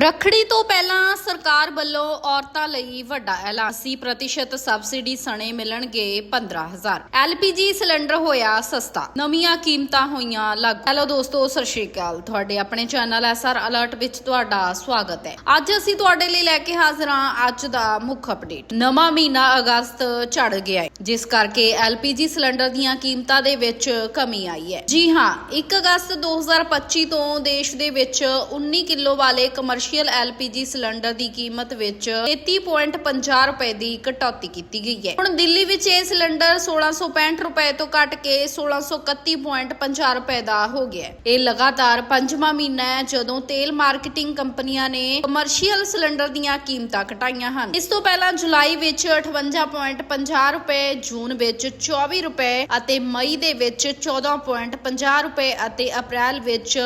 ਰੱਖੜੀ ਤੋਂ ਪਹਿਲਾਂ ਸਰਕਾਰ ਵੱਲੋਂ ਔਰਤਾਂ ਲਈ ਵੱਡਾ ਐਲਾਨ। 80% ਸਬਸਿਡੀ ਸਣੇ ਮਿਲਣਗੇ 15000 ਐਲਪੀਜੀ ਸਿਲੰਡਰ ਹੋਇਆ ਸਸਤਾ। ਨਵੀਆਂ ਕੀਮਤਾਂ ਹੋਈਆਂ ਲਾਗੂ। ਹੈਲੋ ਦੋਸਤੋ, ਸਤਿ ਸ਼੍ਰੀ ਅਕਾਲ। ਤੁਹਾਡੇ ਆਪਣੇ ਚੈਨਲ ਐਸਆਰ ਅਲਰਟ ਵਿੱਚ ਤੁਹਾਡਾ ਸਵਾਗਤ ਹੈ। ਅੱਜ ਅਸੀਂ ਤੁਹਾਡੇ ਲਈ ਲੈ ਕੇ ਹਾਜ਼ਰ ਹਾਂ ਅੱਜ ਦਾ ਮੁੱਖ ਅਪਡੇਟ। ਨਵਾਂ ਮਹੀਨਾ ਅਗਸਤ ਚੜ ਗਿਆ ਹੈ, ਜਿਸ ਕਰਕੇ ਐਲਪੀਜੀ ਸਿਲੰਡਰ ਦੀਆਂ ਕੀਮਤਾਂ ਦੇ ਵਿੱਚ ਕਮੀ ਆਈ ਹੈ। ਜੀ ਹਾਂ 1 ਅਗਸਤ 2025 ਤੋਂ ਦੇਸ਼ ਦੇ ਵਿੱਚ 19 ਕਿਲੋ ਵਾਲੇ ਕਮਰਸ਼ੀਅਲ ਐਲਪੀਜੀ ਸਿਲੰਡਰ ਦੀ ਕੀਮਤ ਵਿੱਚ 33.50 ਰੁਪਏ ਦੀ ਕਟੌਤੀ ਕੀਤੀ ਗਈ ਹੈ। ਹੁਣ ਦਿੱਲੀ ਵਿੱਚ ਇਹ ਸਿਲੰਡਰ 1665 ਰੁਪਏ ਤੋਂ ਘਟ ਕੇ 1631.50 ਰੁਪਏ ਦਾ ਹੋ ਗਿਆ ਇਹ ਲਗਾਤਾਰ ਪੰਜਵਾਂ ਮਹੀਨਾ ਹੈ ਜਦੋਂ ਤੇਲ ਮਾਰਕੀਟਿੰਗ ਕੰਪਨੀਆਂ ਨੇ ਕਮਰਸ਼ੀਅਲ ਸਿਲੰਡਰ ਦੀਆਂ ਕੀਮਤਾਂ ਘਟਾਈਆਂ ਹਨ। ਇਸ ਤੋਂ ਪਹਿਲਾਂ ਜੁਲਾਈ ਵਿੱਚ 58.50 ਰੁਪਏ, ਜੂਨ ਵਿੱਚ 24 ਰੁਪਏ ਅਤੇ ਮਈ ਦੇ ਵਿੱਚ 14.50 ਰੁਪਏ ਅਤੇ ਅਪ੍ਰੈਲ ਵਿੱਚ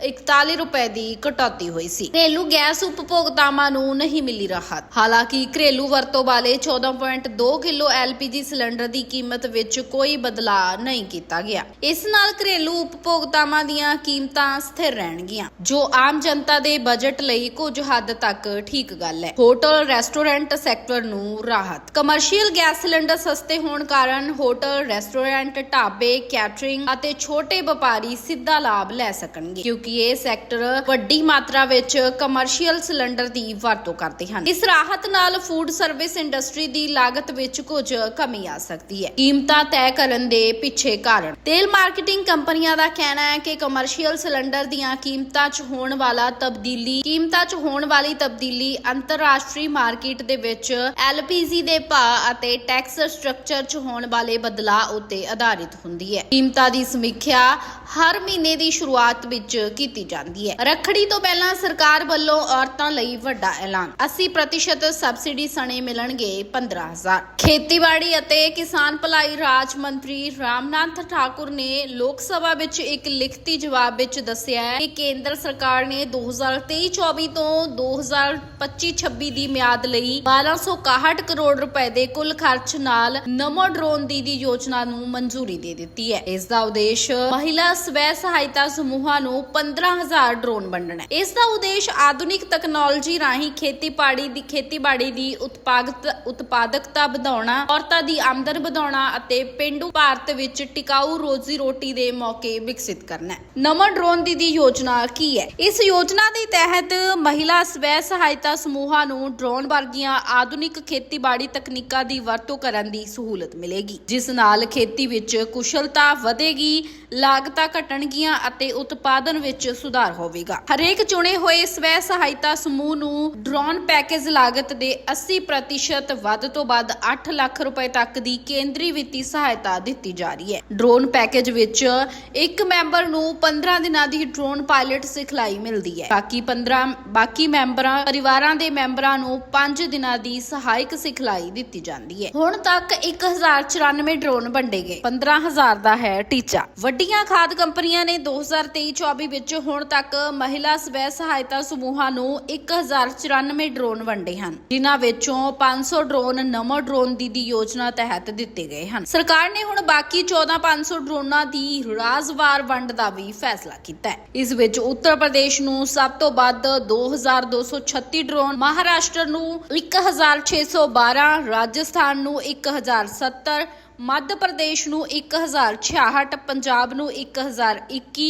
41 ਰੁਪਏ ਦੀ ਕਟੌਤੀ ਹੋਈ ਸੀ। ਘਰੇਲੂ ਗੈਸ ਉਪਭੋਗਤਾਵਾਂ ਨੂੰ ਨਹੀਂ ਮਿਲੀ ਰਾਹਤ। ਹਾਲਾਂਕਿ ਘਰੇਲੂ ਵਰਤੋਂ ਵਾਲੇ 14.2 ਕਿਲੋ ਐਲਪੀਜੀ ਸਿਲੰਡਰ ਦੀ ਕੀਮਤ ਵਿੱਚ ਕੋਈ ਬਦਲਾਅ ਨਹੀਂ ਕੀਤਾ ਗਿਆ। ਇਸ ਨਾਲ ਘਰੇਲੂ ਉਪਭੋਗਤਾਵਾਂ ਦੀਆਂ ਕੀਮਤਾਂ ਸਥਿਰ ਰਹਿਣਗੀਆਂ, ਜੋ ਆਮ ਜਨਤਾ ਦੇ ਬਜਟ ਲਈ ਕੁਝ ਹੱਦ ਤੱਕ ਠੀਕ ਗੱਲ ਹੈ। ਹੋਟਲ, ਰੈਸਟੋਰੈਂਟ ਸੈਕਟਰ ਨੂੰ ਰਾਹਤ। ਕਮਰਸ਼ੀਅਲ ਗੈਸ ਸਿਲੰਡਰ ਸਸਤੇ ਹੋਣ ਕਾਰਨ ਹੋਟਲ, ਰੈਸਟੋਰੈਂਟ, ਢਾਬੇ, ਕੈਟਰਿੰਗ ਅਤੇ ਛੋਟੇ ਵਪਾਰੀ ਸਿੱਧਾ ਲਾਭ ਲੈ ਸਕਣਗੇ, ਕਿਉਂਕਿ ਇਹ ਸੈਕਟਰ ਵੱਡੀ ਮਾਤਰਾ ਵਿੱਚ ਕਮਰਸ਼ੀਅਲ ਸਿਲੰਡਰ ਦੀ ਵਰਤੋਂ ਕਰਦੇ ਹਨ। ਇਸ ਰਾਹਤ ਨਾਲ ਫੂਡ ਸਰਵਿਸ ਇੰਡਸਟਰੀ ਦੀ ਲਾਗਤ ਵਿੱਚ ਕੁਝ ਕਮੀ ਆ ਸਕਦੀ ਹੈ। ਕੀਮਤਾਂ ਤੈਅ ਕਰਨ ਦੇ ਪਿੱਛੇ ਕਾਰਨ। ਤੇਲ ਮਾਰਕੀਟਿੰਗ ਕੰਪਨੀਆਂ ਦਾ ਕਹਿਣਾ ਹੈ ਕਿ ਕਮਰਸ਼ੀਅਲ ਸਿਲੰਡਰ ਦੀਆਂ ਕੀਮਤਾਂ 'ਚ ਹੋਣ ਵਾਲਾ ਤਬਦੀਲੀ ਕੀਮਤਾਂ 'ਚ ਹੋਣ ਵਾਲੀ ਤਬਦੀਲੀ ਅੰਤਰਰਾਸ਼ਟਰੀ ਮਾਰਕੀਟ ਦੇ ਵਿੱਚ ਐਲਪੀਜੀ ਦੇ ਭਾਅ ਅਤੇ ਟੈਕਸ ਸਟਰਕਚਰ 'ਚ ਹੋਣ ਵਾਲੇ ਬਦਲਾਅ ਉੱਤੇ ਆਧਾਰਿਤ ਹੁੰਦੀ ਹੈ। ਕੀਮਤਾਂ ਦੀ ਸਮੀਖਿਆ ਹਰ ਮਹੀਨੇ ਦੀ ਸ਼ੁਰੂਆਤ ਵਿੱਚ ਕੀਤੀ ਜਾਂਦੀ ਹੈ। ਰੱਖੜੀ ਤੋਂ ਪਹਿਲਾਂ ਸਰਕਾਰ ਵੱਲੋਂ ਔਰਤਾਂ ਲਈ ਵੱਡਾ ਐਲਾਨ। 80% ਸਬਸਿਡੀ ਸਣੇ ਮਿਲਣਗੇ 15000 ਖੇਤੀਬਾੜੀ ਅਤੇ ਕਿਸਾਨ ਭਲਾਈ ਰਾਜ ਮੰਤਰੀ ਰਾਮਨਾਥ ਠਾਕੁਰ ਨੇ ਲੋਕ ਸਭਾ ਵਿੱਚ ਇੱਕ ਲਿਖਤੀ ਜਵਾਬ ਵਿੱਚ ਦੱਸਿਆ ਹੈ ਕਿ ਕੇਂਦਰ ਸਰਕਾਰ ਨੇ 2023-24 ਤੋਂ 2025-26 ਦੀ ਮਿਆਦ ਲਈ 1261 ਕਰੋੜ ਰੁਪਏ ਦੇ ਕੁੱਲ ਖਰਚ ਨਾਲ ਨਮੋ ਡਰੋਨ ਦੀਦੀ ਯੋਜਨਾ ਨੂੰ ਮਨਜ਼ੂਰੀ ਦੇ ਦਿੱਤੀ ਹੈ। ਇਸ ਦਾ ਉਦੇਸ਼ ਮਹਿਲਾ ਸਵੈ ਸਹਾਇਤਾ ਸਮੂਹਾਂ ਨੂੰ 15000 ਡਰੋਨ ਵੰਡਣਾ ਹੈ। ਇਸ ਦਾ ਉਦੇਸ਼ ਆਧੁਨਿਕ ਤਕਨਾਲੋਜੀ ਰਾਹੀਂ ਖੇਤੀਬਾੜੀ ਦੀ ਖੇਤੀਬਾੜੀ ਦੀ ਉਤਪਾਦਕ ਉਤਪਾਦਕਤਾ ਵਧਾਉਣਾ, ਔਰਤਾਂ ਦੀ ਆਮਦਨ ਵਧਾਉਣਾ ਅਤੇ ਪਿੰਡੂ ਭਾਰਤ ਵਿੱਚ ਟਿਕਾਊ ਰੋਜ਼ੀ ਰੋਟੀ ਦੇ ਮੌਕੇ ਵਿਕਸਿਤ ਕਰਨਾ ਹੈ। ਨਮੋ ਡਰੋਨ ਦੀਦੀ ਯੋਜਨਾ ਕੀ ਹੈ? ਇਸ ਯੋਜਨਾ ਦੇ ਤਹਿਤ ਮਹਿਲਾ ਸਵੈ ਸਹਾਇਤਾ ਸਮੂਹਾਂ ਨੂੰ ਡਰੋਨ ਵਰਗੀਆਂ ਆਧੁਨਿਕ ਖੇਤੀਬਾੜੀ ਤਕਨੀਕਾਂ ਦੀ ਵਰਤੋਂ ਕਰਨ ਦੀ ਸਹੂਲਤ ਮਿਲੇਗੀ। ਜਿਸ ਨਾਲ ਖੇਤੀ ਵਿੱਚ ਕੁਸ਼ਲਤਾ ਵਧੇਗੀ, ਲਾਗਤਾਂ ਘਟਣਗੀਆਂ ਅਤੇ ਉਤਪਾਦਨ ਵਿੱਚ ਸੁਧਾਰ ਹੋਵੇਗਾ। ਹਰੇਕ ਚੁਣੇ ਹੋਏ ਸਵੈ ਸਹਾਇਤਾ ਸਮੂਹ ਨੂੰ ਡਰੋਨ ਪੈਕੇਜ ਲਾਗਤ ਦੇ 80% ਵੱਧ ਤੋਂ ਵੱਧ 8 ਲੱਖ ਰੁਪਏ ਤੱਕ ਦੀ ਕੇਂਦਰੀ ਵਿੱਤੀ ਸਹਾਇਤਾ ਦਿੱਤੀ ਜਾ ਰਹੀ ਹੈ। ਡਰੋਨ ਪੈਕੇਜ ਵਿੱਚ ਇੱਕ ਮੈਂਬਰ ਨੂੰ 15 ਦਿਨਾਂ ਦੀ ਡਰੋਨ ਪਾਇਲਟ ਸਿਖਲਾਈ ਮਿਲਦੀ ਹੈ। ਬਾਕੀ 15 ਬਾਕੀ ਮੈਂਬਰਾਂ ਪਰਿਵਾਰਾਂ ਦੇ ਮੈਂਬਰਾਂ ਨੂੰ 5 ਦਿਨਾਂ ਦੀ ਸਹਾਇਕ ਸਿਖਲਾਈ ਦਿੱਤੀ ਜਾਂਦੀ ਹੈ। ਹੁਣ ਤੱਕ 1094 ਡਰੋਨ ਵੰਡੇ ਗਏ। 15000 ਦਾ ਹੈ ਟੀਚਾ। ਵੱਡੀਆਂ ਖਾਦ ਕੰਪਨੀਆਂ ਨੇ 2023-24 ਵਿੱਚ ਹੁਣ ਤੱਕ ਮਹਿਲਾ ਸਵੈ ਸਹਾਇਤਾ ਸਮੂਹਾਂ ਨੂੰ 1094 ਡਰੋਨ ਵੰਡੇ ਹਨ, ਜਿਨ੍ਹਾਂ ਵਿੱਚੋਂ 500 ਡਰੋਨ ਨਮੋ ਡਰੋਨ ਦੀ ਦੀ ਯੋਜਨਾ ਤਹਿਤ ਦਿੱਤੇ ਗਏ ਹਨ। ਸਰਕਾਰ ਨੇ ਹੁਣ ਬਾਕੀ 14500 ਡਰੋਨਾਂ ਦੀ ਰਾਜ਼ਵਾਰ ਵੰਡ ਦਾ ਵੀ ਫੈਸਲਾ ਕੀਤਾ ਹੈ। ਇਸ ਵਿੱਚ ਉੱਤਰ ਪ੍ਰਦੇਸ਼ ਨੂੰ ਸਭ ਤੋਂ ਵੱਧ 2236 ਡਰੋਨ, ਮਹਾਰਾਸ਼ਟਰ ਨੂੰ 1612 ਰਾਜਸਥਾਨ ਨੂੰ 1070 ਮੱਧ ਪ੍ਰਦੇਸ਼ ਨੂੰ 1066 ਪੰਜਾਬ ਨੂੰ 1021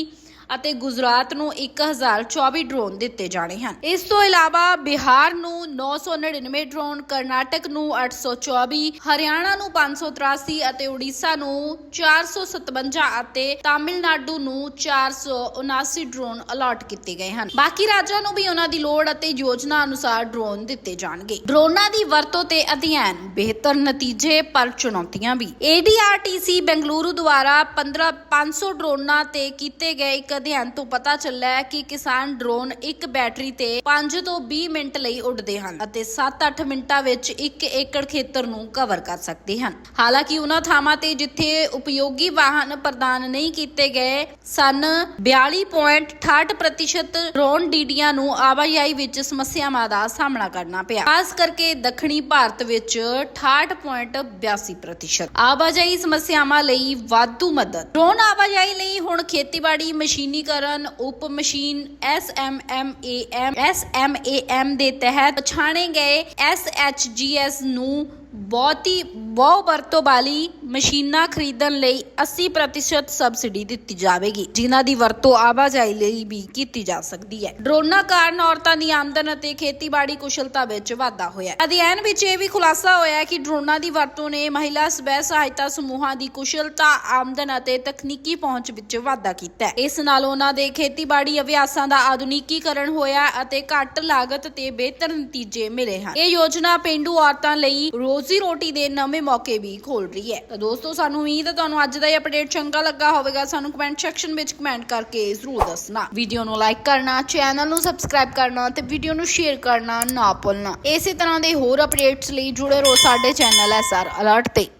ਅਤੇ ਗੁਜਰਾਤ ਨੂੰ 1024 ਡਰੋਨ ਦਿੱਤੇ ਜਾਣੇ ਹਨ। ਇਸ ਤੋਂ ਇਲਾਵਾ ਬਿਹਾਰ ਨੂੰ 999 ਡਰੋਨ ਕਰਨਾਟਕ ਨੂੰ 824 ਹਰਿਆਣਾ ਨੂੰ 583 ਅਤੇ ਉੜੀਸਾ ਨੂੰ 457 ਅਤੇ ਤਾਮਿਲਨਾਡੂ ਨੂੰ 479 ਡਰੋਨ ਅਲਾਟ ਕੀਤੇ ਗਏ ਹਨ। ਬਾਕੀ ਰਾਜਾਂ ਨੂੰ ਵੀ ਉਹਨਾਂ ਦੀ ਲੋੜ ਅਤੇ ਯੋਜਨਾ ਅਨੁਸਾਰ ਡਰੋਨ ਦਿੱਤੇ ਜਾਣਗੇ। ਡਰੋਨਾਂ ਦੀ ਵਰਤੋਂ ਤੇ ਅਧਿਐਨ ਬਿਹਤਰ ਨਤੀਜੇ, ਪਰ ਚੁਣੌਤੀਆਂ ਵੀ। ADRTC ਬੈਂਗਲੁਰੂ ਦੁਆਰਾ 15 500 ਡਰੋਨਾਂ ਤੇ ਕੀਤੇ ਗਏ ਇੱਕ ਅਧਿਐਨ ਤੋਂ ਪਤਾ ਚੱਲਿਆ ਹੈ ਕਿ ਕਿਸਾਨ ਡਰੋਨ ਇੱਕ ਬੈਟਰੀ ਤੇ 5 ਤੋਂ 20 ਮਿੰਟ ਲਈ ਉੱਡਦੇ ਹਨ ਅਤੇ 7-8 ਮਿੰਟਾਂ ਵਿੱਚ 1 ਏਕੜ ਖੇਤਰ ਨੂੰ ਕਵਰ ਕਰ ਸਕਦੇ ਹਨ। ਹਾਲਾਂਕਿ ਉਹਨਾਂ ਥਾਵਾਂ ਤੇ ਜਿੱਥੇ ਉਪਯੋਗੀ ਵਾਹਨ ਪ੍ਰਦਾਨ ਨਹੀਂ ਕੀਤੇ ਗਏ ਸਨ 42.68% ਡਰੋਨ ਡੀਡੀਆਂ ਨੂੰ ਆਵਾਜਾਈ ਵਿੱਚ ਸਮੱਸਿਆਵਾਂ ਦਾ ਸਾਹਮਣਾ ਕਰਨਾ ਪਿਆ। ਖਾਸ ਕਰਕੇ ਦੱਖਣੀ ਭਾਰਤ ਵਿੱਚ 68.82% ਆਵਾਜਾਈ ਸਮੱਸਿਆਵਾਂ ਲਈ ਵਾਧੂ ਮਦਦ। ਡਰੋਨ ਆਵਾਜਾਈ ਲਈ ਹੁਣ ਖੇਤੀਬਾੜੀ ਮਸ਼ੀਨ ਮਸ਼ੀਨੀਕਰਨ ਉਪ ਮਸ਼ੀਨ SMMAM SMAM ਦੇ ਤਹਿਤ ਪਛਾਣੇ ਗਏ SHGS ਨੂੰ ਬਹੁਤੀ ਬਹੁ ਵਰਤੋਂ ਵਾਲੀ ਮਸ਼ੀਨਾਂ ਖਰੀਦਣ ਲਈ 80% ਸਬਸਿਡੀ ਦਿੱਤੀ ਜਾਵੇਗੀ, ਜਿਨ੍ਹਾਂ ਦੀ ਵਰਤੋਂ ਆਵਾਜਾਈ ਲਈ ਵੀ ਕੀਤੀ ਜਾ ਸਕਦੀ ਹੈ। ਡਰੋਨਾਂ ਕਾਰਨ ਔਰਤਾਂ ਦੀ ਆਮਦਨ ਅਤੇ ਖੇਤੀਬਾੜੀ ਕੁਸ਼ਲਤਾ ਵਿੱਚ ਵਾਧਾ ਹੋਇਆ ਹੈ। ਅਧਿਐਨ ਵਿੱਚ ਇਹ ਵੀ ਖੁਲਾਸਾ ਹੋਇਆ ਹੈ ਕਿ ਡਰੋਨਾਂ ਦੀ ਵਰਤੋਂ ਨੇ ਮਹਿਲਾ ਸਵੈ ਸਹਾਇਤਾ ਸਮੂਹਾਂ ਦੀ ਕੁਸ਼ਲਤਾ, ਆਮਦਨ ਅਤੇ ਤਕਨੀਕੀ ਪਹੁੰਚ ਵਿੱਚ ਵਾਧਾ ਕੀਤਾ ਹੈ। ਇਸ ਨਾਲ ਉਹਨਾਂ ਦੇ ਖੇਤੀਬਾੜੀ ਅਭਿਆਸਾਂ ਦਾ ਆਧੁਨਿਕੀਕਰਨ ਹੋਇਆ ਅਤੇ ਘੱਟ ਲਾਗਤ ਤੇ ਬਿਹਤਰ ਨਤੀਜੇ ਮਿਲੇ ਹਨ। ਇਹ ਯੋਜਨਾ ਪਿੰਡੂ ਔਰਤਾਂ ਲਈ ਰੋਜ਼ ਰੋਜ਼ੀ ਰੋਟੀ ਦੇ ਨਵੇਂ ਮੌਕੇ ਵੀ ਖੋਲ ਰਹੀ ਹੈ। ਤਾਂ ਦੋਸਤੋ, ਸਾਨੂੰ ਉਮੀਦ ਹੈ ਤੁਹਾਨੂੰ ਅੱਜ ਦਾ ਇਹ ਅਪਡੇਟ ਚੰਗਾ ਲੱਗਾ ਹੋਵੇਗਾ। ਸਾਨੂੰ ਕਮੈਂਟ ਸੈਕਸ਼ਨ ਵਿੱਚ ਕਮੈਂਟ ਕਰਕੇ ਜ਼ਰੂਰ ਦੱਸਣਾ। ਵੀਡੀਓ ਨੂੰ ਲਾਈਕ ਕਰਨਾ ਚੈਨਲ ਨੂੰ ਸਬਸਕ੍ਰਾਈਬ ਕਰਨਾ ਤੇ ਵੀਡੀਓ ਨੂੰ ਸ਼ੇਅਰ ਕਰਨਾ ਨਾ ਭੁੱਲਣਾ। ਇਸੇ ਤਰ੍ਹਾਂ ਦੇ ਹੋਰ ਅਪਡੇਟਸ ਲਈ ਜੁੜੇ ਰਹੋ ਸਾਡੇ ਚੈਨਲ ਐਸਆਰ ਅਲਰਟ ਤੇ।